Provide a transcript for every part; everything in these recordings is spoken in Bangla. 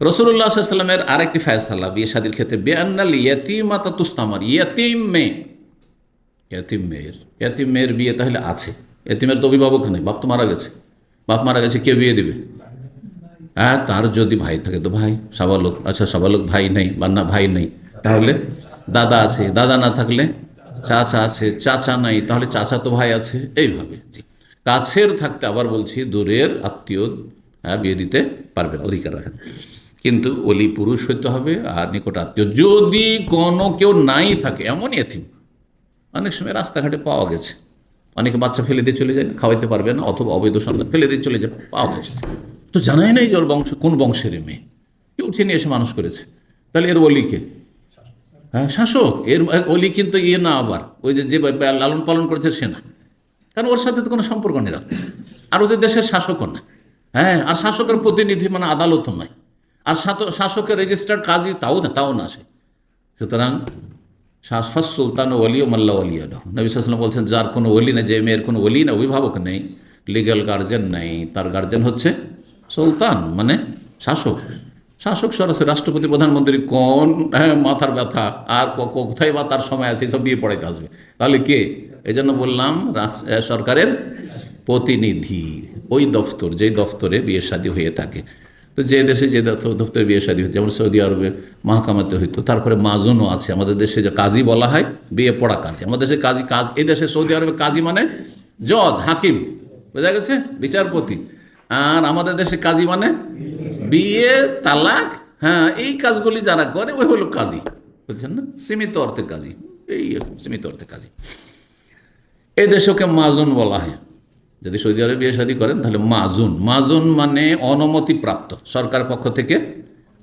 রসুল্লাহ সাল্লামের আরেকটি ফায়সালা বিয়ে শাদির ক্ষেত্রে বেআনাল ইয়াতিমাতা তুস্তামার, ইয়াতিম মেয়ে ইয়াতিম মেয়ের ইয়াতিম মেয়ের বিয়ে তাহলে আছে। ইয়াতিমের তো অভিভাবক নেই, বাপ তো মারা গেছে। বাপ মারা গেছে, কে বিয়ে দিবে? হ্যাঁ তার যদি ভাই থাকে তো ভাই, সাবালক আচ্ছা সাবালক ভাই নেই বা না ভাই নেই, তাহলে দাদা আছে, দাদা না থাকলে চাচা আছে, চাচা নাই, তাহলে চাচা তো ভাই আছে, এইভাবে। কাছের থাকতে আবার বলছি, দূরের আত্মীয় হ্যাঁ বিয়ে দিতে পারবেন অধিকার রাখেন কিন্তু অলি পুরুষ হইতে হবে আর নিকট আত্মীয় যদি কোনো কেউ নাই থাকে, এমনই এথিম অনেক সময় রাস্তাঘাটে পাওয়া গেছে। অনেকে বাচ্চা ফেলে দিয়ে চলে যায়, খাওয়াইতে পারবে না, অথবা অবৈধ সন্তান ফেলে দিয়ে চলে যায়, পাওয়া গেছে। তো জানাই নাই যে ওর বংশ, কোন বংশের মেয়ে? কেউ উঠিয়ে নিয়ে এসে মানুষ করেছে। তাহলে এর অলিকে হ্যাঁ শাসক। এর অলি কিন্তু ইয়ে না আবার। ওই যে যে লালন পালন করেছে সে না। কারণ ওর সাথে তো কোনো সম্পর্ক নেই রাখতে আর ওদের দেশের শাসকও না। হ্যাঁ আর শাসকের প্রতিনিধি মানে আদালতও নয়। আর শাসকের রেজিস্টার্ড কাজই তাও না তাও না সে। সুতরাং শাসফাস সুলতান ওলিও মাল্লা ওলি নবী সাল্লাম বলছেন যার কোনো ওলি নেই যে মেয়ের কোনো ওলি না অভিভাবক নেই লিগ্যাল গার্জেন নেই তার গার্জেন হচ্ছে সুলতান মানে শাসক। শাসক সরাসরি রাষ্ট্রপতি প্রধানমন্ত্রী কোন হ্যাঁ, মাথার ব্যথা আর কোথায় বা তার সময় আছে সব বিয়ে পড়াইতে আসবে। তাহলে কে? এই জন্য বললাম সরকারের প্রতিনিধি। ওই দফতর যেই দফতরে বিয়ে শাদী হয়ে থাকে। তো যে দেশে যে দফতরে বিয়ে শাদী হতো, যেমন সৌদি আরবে মাহকামাতে হইতো, তারপরে মাজনও আছে, আমাদের দেশে যে কাজী বলা হয়, বিয়ে পড়া কাজী। আমাদের দেশে কাজী, কাজ, এই দেশে সৌদি আরবে কাজী মানে জজ, হাকিম, বোঝা গেছে? বিচারপতি। আর আমাদের দেশে কাজী মানে বিয়ে, তালাক হ্যাঁ এই কাজগুলি যারা করে, ওই হলো কাজী, বুঝছেন না? সীমিত অর্থে কাজী, এই সীমিত অর্থে কাজী। এই দেশকে মাজুন বলা হয়। যদি সৌদি আরবে বিয়ে শাদী করেন, তাহলে মাজুন মাজুন মানে অনুমতিপ্রাপ্ত। সরকার পক্ষ থেকে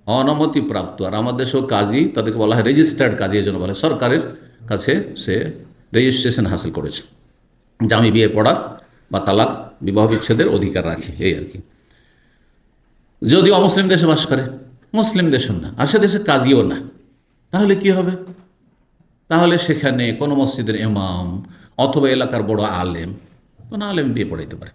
অনুমতিপ্রাপ্ত। আর আমাদের দেশেও কাজী তাদেরকে বলা হয় রেজিস্টার্ড কাজী এই জন্য বলা। সরকারের কাছে সে রেজিস্ট্রেশন হাসিল করেছে। যে আমি বিয়ে পড়া বা তালাক, বিবাহ বিচ্ছেদের অধিকার রাখি, এই আর কি। যদি অমুসলিম দেশে বাস করে, মুসলিম দেশও না, আর সে দেশে কাজীও না। তাহলে কি হবে? তাহলে সেখানে কোনো মসজিদের ইমাম অথবা এলাকার বড় আলেম কোনো আলেম বিয়ে পড়াইতে পারে।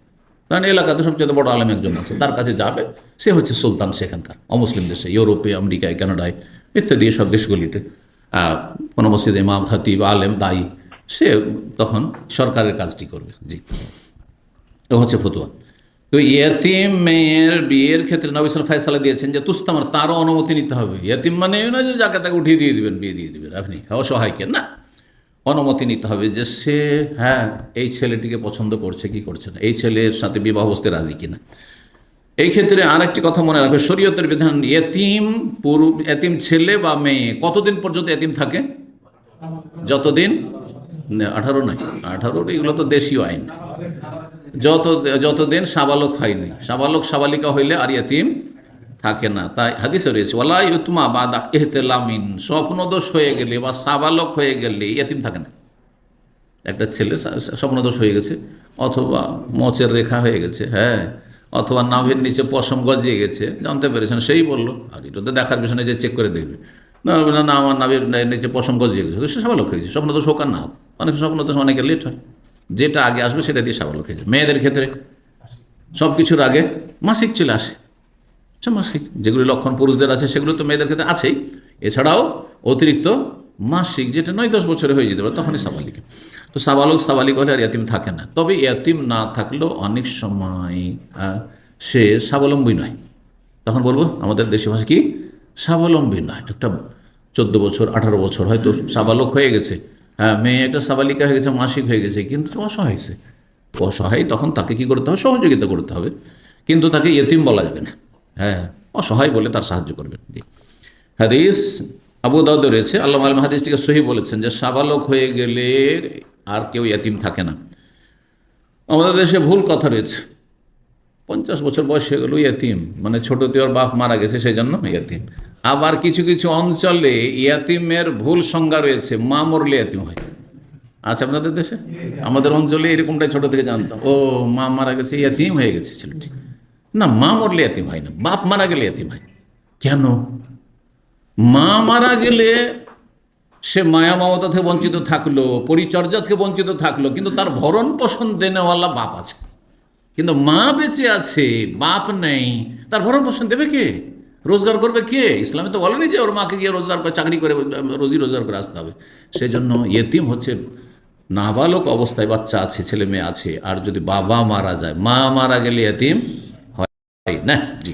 কারণ এলাকাতে সবচেয়ে বড় আলেম একজন আছে, তার কাছে যাবে, সে হচ্ছে সুলতান সেখানকার। অমুসলিম দেশে, ইউরোপে, আমেরিকায়, কানাডায়, ইত্যাদি সব দেশগুলিতে। কোনো মসজিদে ইমাম, খাতিব, আলেম, দায়ী, সে তখন সরকারের কাজটি করবে। জি। ও হচ্ছে ফতুয়া। তো ইয়াতিম মেয়ের বিয়ের ক্ষেত্রে নবিসাল ফয়সালা দিয়েছেন যে, তুস্তামার তারও অনুমতি নিতে হবে। ইয়াতিম মানে না যে যাকে তাকে উঠিয়ে দিয়ে দিবেন, বিয়ে দিয়ে দিবেন। আপনি অসহায়কে, না। অনুমতি নিতে হবে যে সে হ্যাঁ এই ছেলেটিকে পছন্দ করছে, কি করছে না, এই ছেলের সাথে বিবাহ বসতে রাজি কিনা। এই ক্ষেত্রে আরেকটি কথা মনে রাখবে, শরীয়তের বিধান, এতিম পুরু, এতিম ছেলে বা মেয়ে, কতদিন পর্যন্ত এতিম থাকে? যতদিন? আঠারো নয় আঠারো, এগুলো তো দেশীয় আইন। যত, যতদিন সাবালক হয়নি, সাবালক সাবালিকা হইলে আর ইয়তিম থাকে না। তাই হাদিসে রয়েছে ওলা ইউতমা বা এহতেলামিন স্বপ্নদোষ হয়ে গেলে বা সাবালক হয়ে গেলে ইয়তিম থাকে না। একটা ছেলে স্বপ্নদোষ হয়ে গেছে অথবা মচের রেখা হয়ে গেছে হ্যাঁ অথবা নাভের নিচে পশম গজিয়ে গেছে জানতে পেরেছেন সেই বলল আর এটা তো দেখার নেই যে চেক করে দেখবে। না না, আমার নাভের নিচে পশম গজিয়ে গেছে সে সাবালক হয়ে গেছে স্বপ্নদোষ হোক আর না হোক। অনেক স্বপ্নদোষ অনেকের লেট হয়। যেটা আগে আসবে সেটা দিয়ে সাবালক হয়ে যায় মেয়েদের ক্ষেত্রে সব কিছুর আগে মাসিক চলে আসে। মাসিক, যেগুলি লক্ষণ পুরুষদের আছে, সেগুলো তো মেয়েদের ক্ষেত্রে আছেই। এছাড়াও অতিরিক্ত মাসিক, যেটা নয়, দশ বছরে হয়ে যেতে পারে, তখনই সাবালিক তো সাবালক, সাবালিক হলে আর ইয়াতিম থাকে না। তবে ইয়াতিম না থাকলেও অনেক সময় সে স্বাবলম্বী নয়। তখন বলব, আমাদের দেশে ভাষা কি? স্বাবলম্বী নয়। একটা চোদ্দ বছর, আঠারো বছর হয়তো সাবালক হয়ে গেছে। হ্যাঁ মেয়ে একটা সাবালিকা হয়ে গেছে, মাসিক হয়ে গেছে, কিন্তু অসহায় সে। অসহায়, তখন তাকে কি করতে হবে? সহযোগিতা করতে হবে। কিন্তু তাকে ইয়তিম বলা যাবে না। হ্যাঁ অসহায় বলে তার সাহায্য করবেন জি হাদিস আবু দাউদ রয়েছে, আল্লাহ আলম হাদিসটিকে সহি বলেছেন যে, সাবালক হয়ে গেলে আর কেউ ইয়াতিম থাকে না। আমাদের দেশে ভুল কথা রয়েছে। পঞ্চাশ বছর বয়স হয়ে গেল ইয়াতিম মানে ছোট দেওয়ার বাপ মারা গেছে সেই জন্য ইয়াতিম। আবার কিছু কিছু অঞ্চলে ইয়াতিমের ভুল সংজ্ঞা রয়েছে, মা মরলে ইয়াতিম হয়। আছে আপনাদের দেশে? আমাদের অঞ্চলে এরকমটাই ছোট থেকে জানতাম। ও, মা মারা গেছে, ইয়াতিম হয়ে গেছে, ছেলেটি। না, মা মরলে এতিম হয় না, বাপ মারা গেলে এতিম হয়। কেন? মা মারা গেলে সে মায়া মমতা থেকে বঞ্চিত থাকল, পরিচর্যা থেকে বঞ্চিত থাকল, কিন্তু তার ভরণ পোষণ দেনেওয়ালা বাপ আছে। কিন্তু মা বেঁচে আছে, বাপ নেই, তার ভরণ পোষণ দেবে কে? রোজগার করবে কে? ইসলামে তো বলেনি যে ওর মাকে গিয়ে রোজগার করে, চাকরি করে রোজি রোজগার করে আসতে হবে। সেই জন্য ইয়েতিম হচ্ছে নাবালক অবস্থায় বাচ্চা আছে, ছেলে মেয়ে আছে, আর যদি বাবা মারা যায়, মা মারা গেলে ইয়েতিম হয় না জি